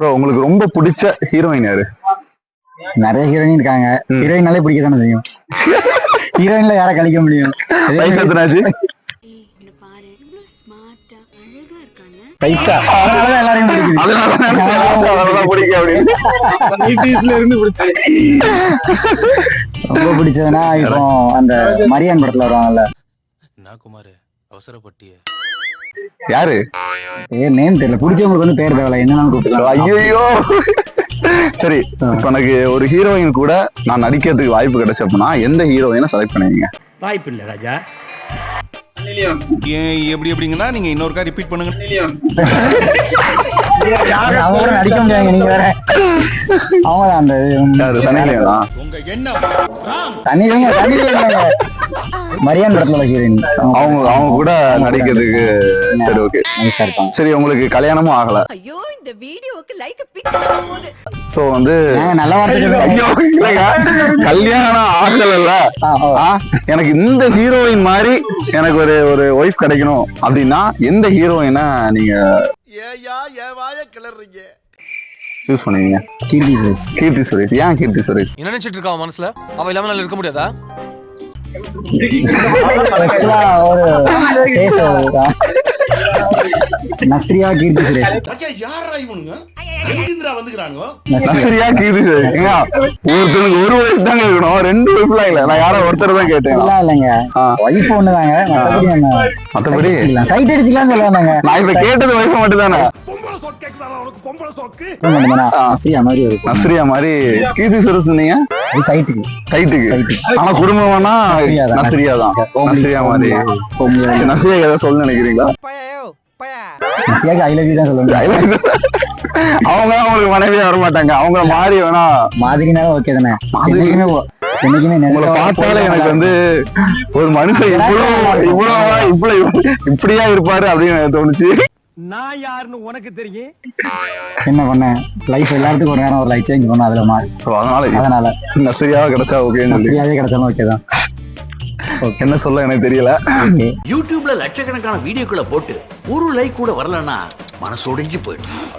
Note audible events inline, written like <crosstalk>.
Bro உங்களுக்கு ரொம்ப பிடிச்ச ஹீரோயின் யாரு? நிறைய ஹீரோயின் இருக்காங்க. ஹீரோயினாலே பிடிக்க தானே செய்யும். ஹீரோயின்ல யாரை கழிக்க முடியும்? ரொம்ப பிடிச்சதுன்னா இப்போ அந்த மரியான் படத்துல வருவாங்கல்ல. நான் குமார் அவசரப்பட்டியே. யாரு? பேர் நேம் தெரியல. பிடிச்சவங்களுக்கு வந்து பேர் தேவையில்ல. என்னன்னு கூப்பிட்டுக்கலாம். ஐயோ சரி இப்ப எனக்கு ஒரு ஹீரோயின் கூட நான் நடிக்கிறதுக்கு வாய்ப்பு கிடைச்சப்பனா எந்த ஹீரோயினை செலக்ட் பண்ணுவீங்க? வாய்ப்பு இல்ல ராஜா. ஏன் எப்படி எப்படிங்கன்னா நீங்க இன்னொருக்கா ரிப்பீட் பண்ணுங்க. <laughs> நடிக்க முடியாங்க நீங்க வேற. அவங்க தான் அந்த உங்க எண்ணம். தண்ணியிலங்க தண்ணியிலங்க மரியான் படத்துல ஹீரோயின் அவங்க அவங்க கூட நடிக்கிறதுக்கு சரி ஓகே சரி உங்களுக்கு கல்யாணமும் ஆகல. ஐயோ இந்த வீடியோக்கு லைக் பிடிச்ச போது. சோ வந்து நல்ல. கல்யாணம் ஆகல ஆ, ஓ. எனக்கு இந்த ஹீரோயின் மாதிரி எனக்கு ஒரு ஒரு ஒய்ஃப் கிடைக்கணும் அப்படின்னா எந்த ஹீரோயினை நீங்க ஏயா என் வாய கிளறீங்க சூஸ் பண்ணுவீங்க. கீர்த்தி சுரேஷ். கீர்த்தி சுரேஷ். ஏன் கீர்த்தி சுரேஷ்? என்ன நினைச்சிட்டு இருக்கா அவன் மனசுல? அவ இல்லாம இருக்க முடியாதா? ஆக்சுவலா ஒரு பேச நஸ்ரியா கீர்த்தி சுரேஷ். மச்சான் யாரா இவனுங்க? எங்கிந்திரா வந்துக்கிறானுங்க நஸ்ரியா கீர்த்தி சுரேஷ். ஒருத்தனுக்கு ஒரு வயசு தாங்க இருக்கணும். ரெண்டு வயசுலாம் இல்ல. நான் யாரோ ஒருத்தர் தான் கேட்டேன். இல்ல இல்லைங்க. ஆ. ஒய்ஃப் ஒண்ணுதாங்க மத்தபடி நம்ம மத்தபடி சைட் அடிச்சுக்கலாம் சொல்ல வந்தாங்க நான் இப்ப கேட்டது வயசு மட்டும் தானே பொம்பளை சொக்கு கேக்குதாடா உனக்கு பொம்பளை சொக்கு? நஸ்ரியா மாதிரி. நஸ்ரியா மாதிரி கீர்த்தி சுரேஷ் சொன்னீங்க? அது சைட்டுக்கு சைட்டுக்கு. ஆனா குடும்பம்னா நஸ்ரியா தான். நஸ்ரியா மாதிரி. நஸ்ரியா. ஏதாவது சொல்ல நினைக்கிறீங்களா? நஸ்ரியாக்கு ஐ லவ் யூ தான் சொல்லுவாங்க அவங்க அவங்களுக்கு மனைவியா வர மாட்டாங்க அவங்க மாறி வேணா மாதிரினாலும் ஓகே தானே. மாதிரி- என்னைக்குமே ஓ- என்னைக்குமே உங்களை பார்த்தாலே எனக்கு வந்து ஒரு மனுஷன் இவ்வளவு இவ்வளவா இவ்வளவு இப்படியா இருப்பாரு அப்படின்னு எனக்கு தோணுச்சு. நான் யாருன்னு உனக்கு தெரியும். என்ன பண்ண? லைஃப் எல்லாத்துக்கும் ஒரு நேரம் ஒரு லைஃப் சேஞ்ச் பண்ண அதுல மாறி. So, அதனால அதனால. நஸ்ரியாவா கிடைச்சா ஓகேன்னு சொல்லி. ஃப்ரீயாவே கிடைச்சாலும் ஓகே தான். என்ன சொல்ல எனக்கு தெரியல. ஓகே யூடியூப்ல லட்சக்கணக்கான வீடியோக்களை போட்டு ஒரு லைக் கூட வரலன்னா மனசு ஒடிஞ்சு போயிடும்.